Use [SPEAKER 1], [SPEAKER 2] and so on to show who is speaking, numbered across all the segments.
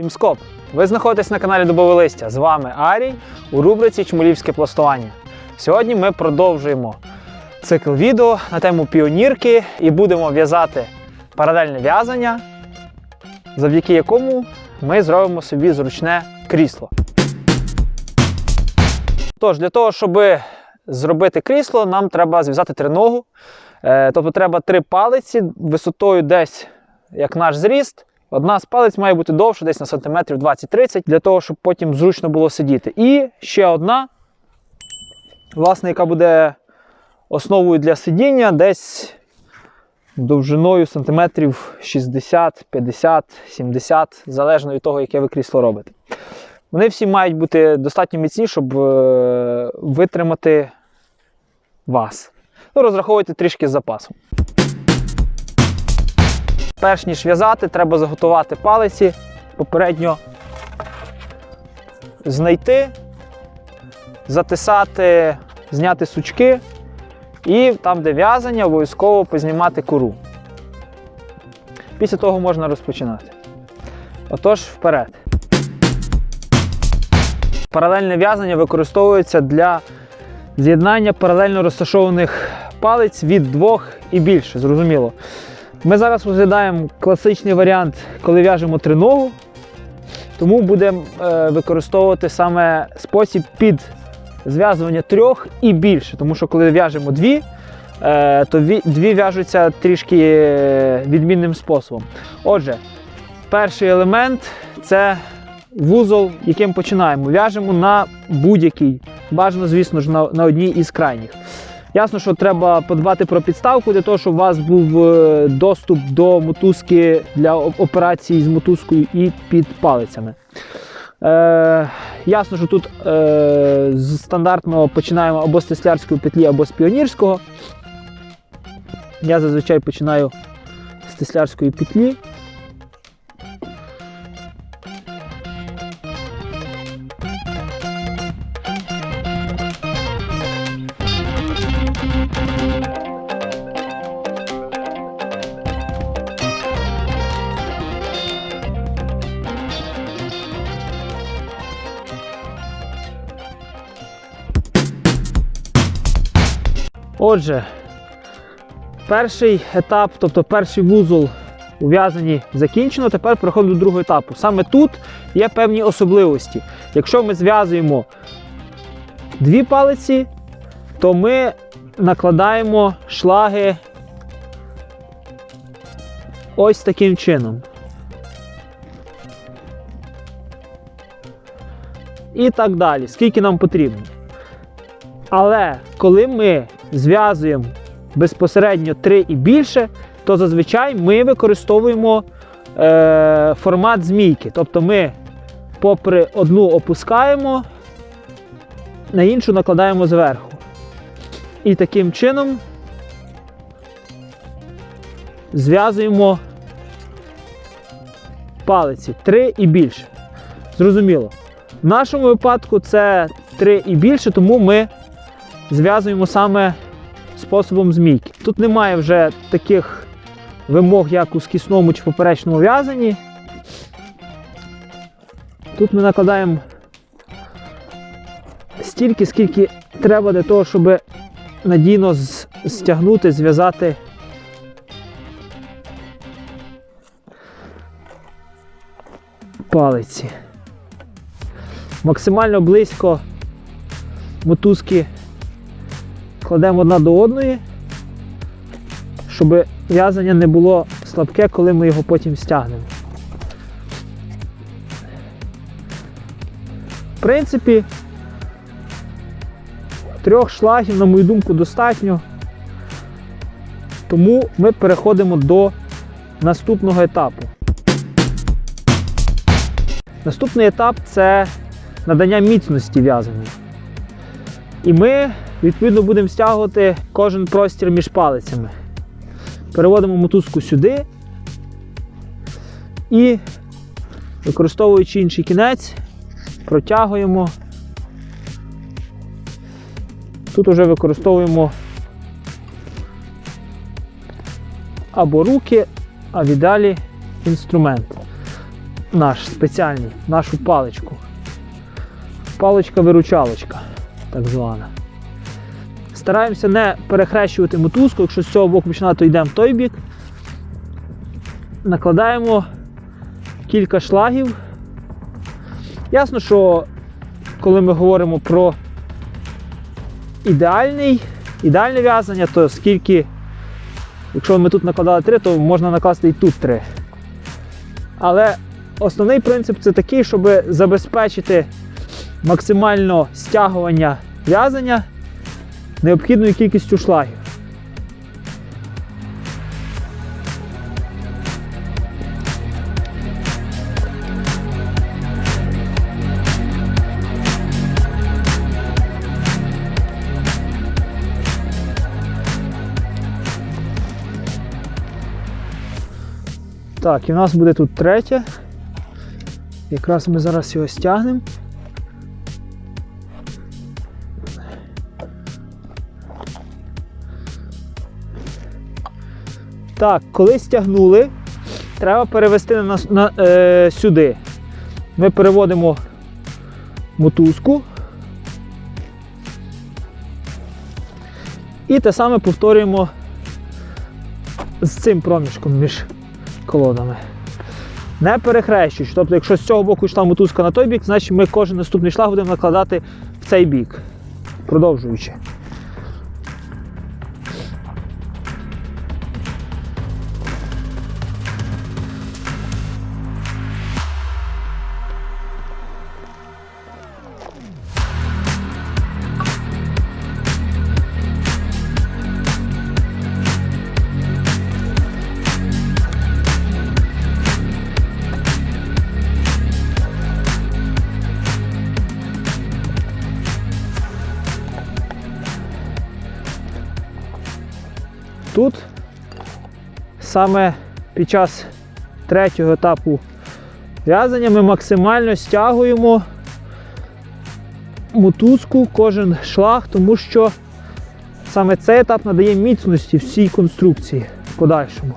[SPEAKER 1] Всім скоп! Ви знаходитесь на каналі Дубове Листя. З вами Арій у рубриці Чмулівське пластування. Сьогодні ми продовжуємо цикл відео на тему піонірки і будемо в'язати паралельне в'язання, завдяки якому ми зробимо собі зручне крісло. Тож, для того, щоб зробити крісло, нам треба зв'язати триногу. Е, Тобто треба три палиці висотою десь як наш зріст. Одна з палець має бути довша, десь на сантиметрів 20-30, для того, щоб потім зручно було сидіти. І ще одна, власне, яка буде основою для сидіння, десь довжиною сантиметрів 60, 50, 70, залежно від того, яке ви крісло робите. Вони всі мають бути достатньо міцні, щоб е, витримати вас. Ну, розраховуйте трішки з запасом. Перш ніж в'язати, треба заготувати палиці, попередньо знайти, затисати, зняти сучки і там, де в'язання, обов'язково познімати кору. Після того можна розпочинати. Отож, вперед. Паралельне в'язання використовується для з'єднання паралельно розташованих палиць від двох і більше, зрозуміло. Ми зараз розглядаємо класичний варіант, коли в'яжемо триногу, тому будемо е, використовувати саме спосіб під зв'язування трьох і більше. Тому що коли в'яжемо дві, е, то дві в'яжуться трішки е, відмінним способом. Отже, перший елемент це вузол, яким починаємо. В'яжемо на будь-який, бажано, звісно ж, на, на одній із крайніх. Ясно, що треба подбати про підставку для того, щоб у вас був е, доступ до мотузки для операції з мотузкою і під палицями. Е, ясно, що тут е, стандартного починаємо або з теслярської петлі, або з піонірського. Я зазвичай починаю з теслярської петлі. Отже, перший етап, тобто перший вузол у в'язанні закінчено. Тепер переходимо до другого етапу. Саме тут є певні особливості. Якщо ми зв'язуємо дві палиці, то ми накладаємо шлаги ось таким чином. І так далі, скільки нам потрібно. Але коли ми зв'язуємо безпосередньо 3 і більше, то зазвичай ми використовуємо е, формат змійки. Тобто ми попри одну опускаємо, на іншу накладаємо зверху. І таким чином зв'язуємо палиці 3 і більше. Зрозуміло. В нашому випадку це 3 і більше, тому ми зв'язуємо саме способом змійки. Тут немає вже таких вимог, як у скісному чи поперечному в'язанні. Тут ми накладаємо стільки, скільки треба для того, щоб надійно стягнути, зв'язати палиці. Максимально близько мотузки кладемо одна до одної, щоб в'язання не було слабке, коли ми його потім стягнемо. В принципі, трьох шлагів, на мою думку, достатньо. Тому ми переходимо до наступного етапу. Наступний етап це надання міцності в'язанню. І ми, відповідно, будемо стягувати кожен простір між палицями. Переводимо мотузку сюди і, використовуючи інший кінець, протягуємо. Тут вже використовуємо або руки, а в ідеалі інструмент. наш спеціальний, нашу паличку. Паличка-виручалочка, так звана. Стараємося не перехрещувати мотузку, якщо з цього боку починати, то йдемо в той бік. Накладаємо кілька шлагів. Ясно, що коли ми говоримо про ідеальний, ідеальне в'язання, то скільки, якщо ми тут накладали 3, то можна накласти і тут 3. Але основний принцип це такий, щоб забезпечити максимально стягування в'язання необхідною кількістю шлагів. Так, і в нас буде тут третє. Якраз ми зараз його стягнемо. Так, коли стягнули, треба перевести на, на, е, сюди. Ми переводимо мотузку. І те саме повторюємо з цим проміжком між колодами. Не перехрещуючи. Тобто, якщо з цього боку йшла мотузка на той бік, значить ми кожен наступний шлаг будемо накладати в цей бік. Продовжуючи. Саме під час третього етапу в'язання ми максимально стягуємо мотузку, кожен шлаг, тому що саме цей етап надає міцності всій конструкції в подальшому.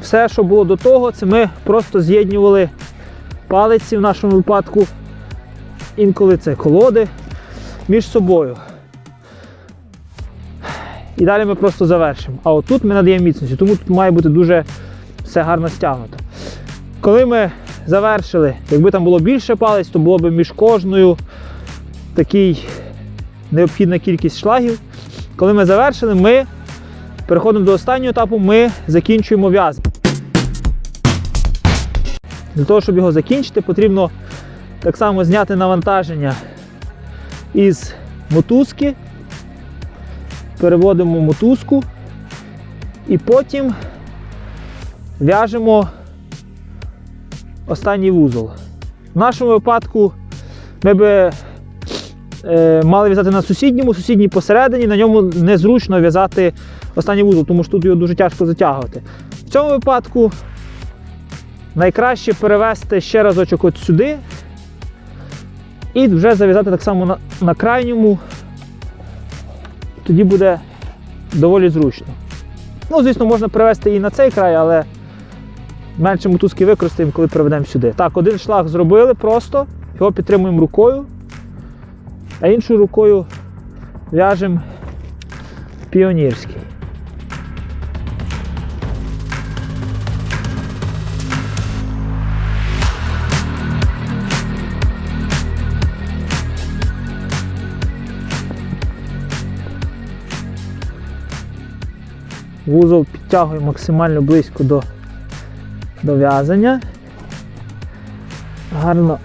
[SPEAKER 1] Все, що було до того, це ми просто з'єднювали палиці в нашому випадку, інколи це колоди між собою. І далі ми просто завершимо. А отут ми надаємо міцності, тому тут має бути дуже все гарно стягнуто. Коли ми завершили, якби там було більше палець, то було б між кожною такий необхідна кількість шлагів. Коли ми завершили, ми переходимо до останнього етапу, ми закінчуємо в'язання. Для того, щоб його закінчити, потрібно так само зняти навантаження із мотузки переводимо мотузку і потім в'яжемо останній вузол. В нашому випадку ми би е, мали в'язати на сусідньому, сусідній посередині, на ньому незручно в'язати останній вузол, тому що тут його дуже тяжко затягувати. В цьому випадку найкраще перевести ще разочок от сюди і вже зав'язати так само на, на крайньому тоді буде доволі зручно. Ну, звісно, можна привезти і на цей край, але менше мотузки використаємо, коли приведемо сюди. Так, один шлаг зробили просто, його підтримуємо рукою, а іншою рукою в'яжемо піонірський. Вузол підтягуємо максимально близько до, до в'язання. Гарно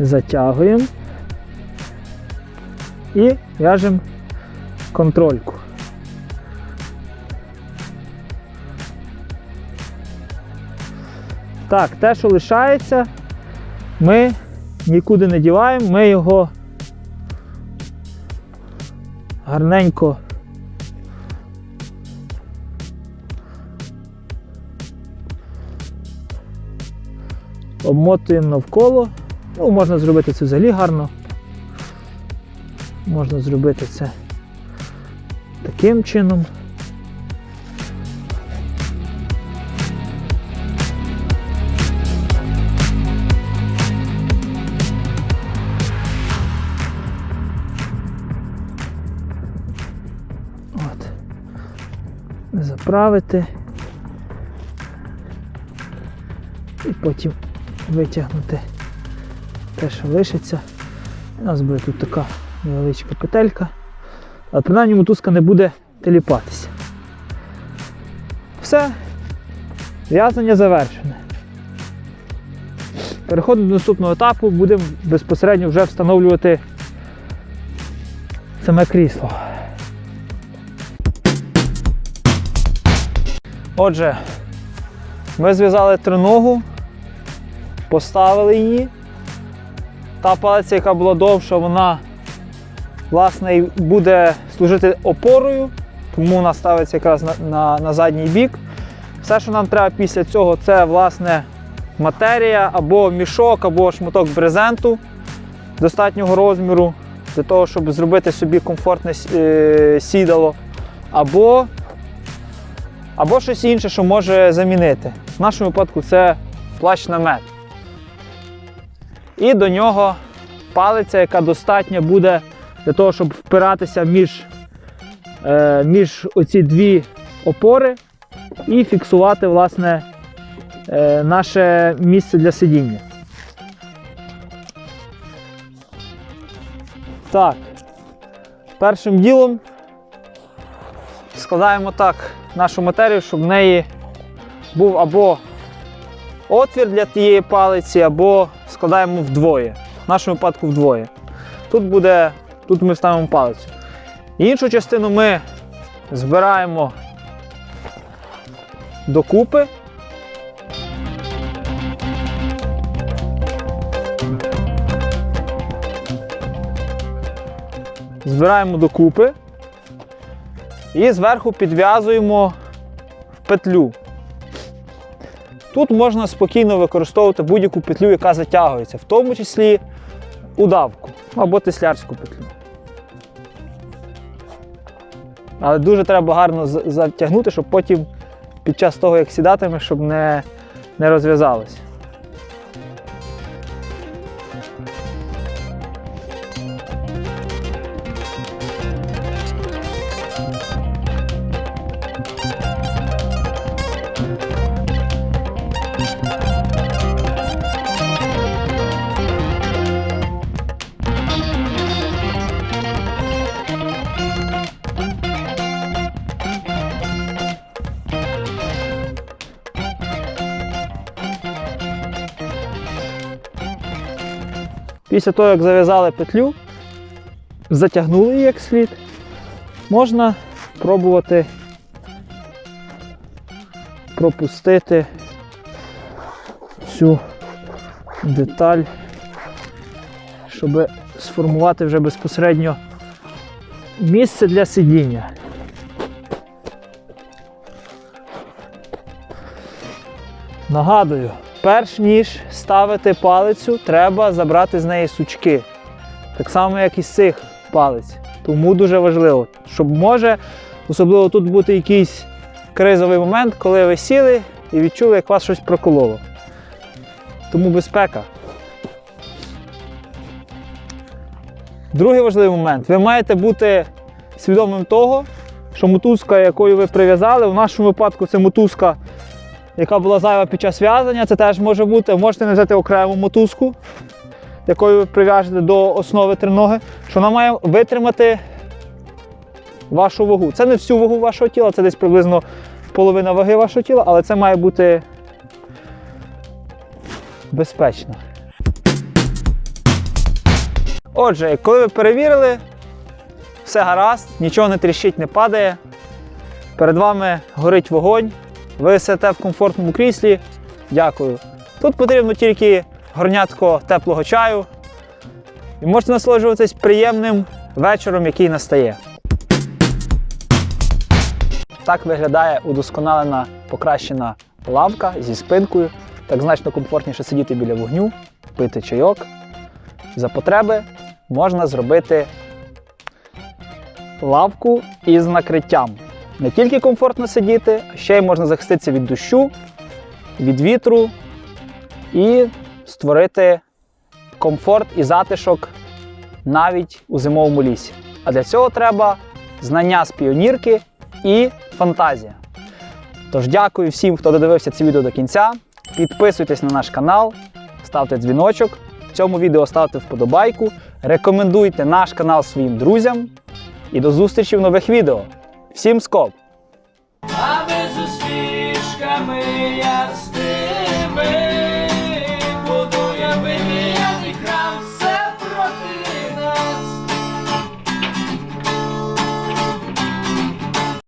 [SPEAKER 1] затягуємо і в'яжемо контрольку. Так, те, що лишається, ми нікуди не діваємо, ми його гарненько обмотуємо навколо. Ну, Можна зробити це взагалі гарно. Можна зробити це таким чином. От. Заправити. І потім витягнути те, що лишиться. У нас буде тут така невеличка петелька. Але принаймні мотузка не буде теліпатися. Все, в'язання завершене. Переходимо до наступного етапу, будемо безпосередньо вже встановлювати саме крісло. Отже, ми зв'язали триногу, поставили її. Та палиця, яка була довша, вона власне буде служити опорою, тому вона ставиться якраз на, на, на задній бік. Все, що нам треба після цього, це власне матерія або мішок, або шматок брезенту достатнього розміру для того, щоб зробити собі комфортне е, сідало, або, або щось інше, що може замінити. В нашому випадку це плащ намет. І до нього палиця, яка достатня буде для того, щоб впиратися між, е, між оці дві опори і фіксувати власне, е, наше місце для сидіння. Так, першим ділом складаємо так нашу матерію, щоб в неї був або отвір для тієї палиці, або складаємо вдвоє. В нашому випадку вдвоє. Тут буде, тут ми вставимо палицю. Іншу частину ми збираємо докупи. Збираємо докупи і зверху підв'язуємо в петлю. Тут можна спокійно використовувати будь-яку петлю, яка затягується, в тому числі удавку або теслярську петлю. Але дуже треба гарно затягнути, щоб потім під час того, як сідатимеш, щоб не, не розв'язалось. Після того, як зав'язали петлю, затягнули її як слід, можна пробувати пропустити цю деталь, щоб сформувати вже безпосередньо місце для сидіння. Нагадую, перш ніж ставити палицю, треба забрати з неї сучки. Так само, як і з цих палиць. Тому дуже важливо, щоб може, особливо тут бути якийсь кризовий момент, коли ви сіли і відчули, як вас щось прокололо. Тому безпека. Другий важливий момент. Ви маєте бути свідомим того, що мотузка, якою ви прив'язали, в нашому випадку це мотузка, яка була зайва під час в'язання, це теж може бути. Можете не взяти окрему мотузку, якою ви прив'яжете до основи триноги, що вона має витримати вашу вагу. Це не всю вагу вашого тіла, це десь приблизно половина ваги вашого тіла, але це має бути безпечно. Отже, коли ви перевірили, все гаразд, нічого не тріщить, не падає. Перед вами горить вогонь, ви сидите в комфортному кріслі. Дякую. Тут потрібно тільки горнятко теплого чаю. І можете насолоджуватись приємним вечором, який настає. Так виглядає удосконалена покращена лавка зі спинкою. Так значно комфортніше сидіти біля вогню, пити чайок. За потреби можна зробити лавку із накриттям. Не тільки комфортно сидіти, а ще й можна захиститися від дощу, від вітру і створити комфорт і затишок навіть у зимовому лісі. А для цього треба знання з піонірки і фантазія. Тож дякую всім, хто додивився це відео до кінця. Підписуйтесь на наш канал, ставте дзвіночок. Цьому відео ставте вподобайку, рекомендуйте наш канал своїм друзям. І до зустрічі в нових відео. Всім скоп!
[SPEAKER 2] А ми з усмішками ясними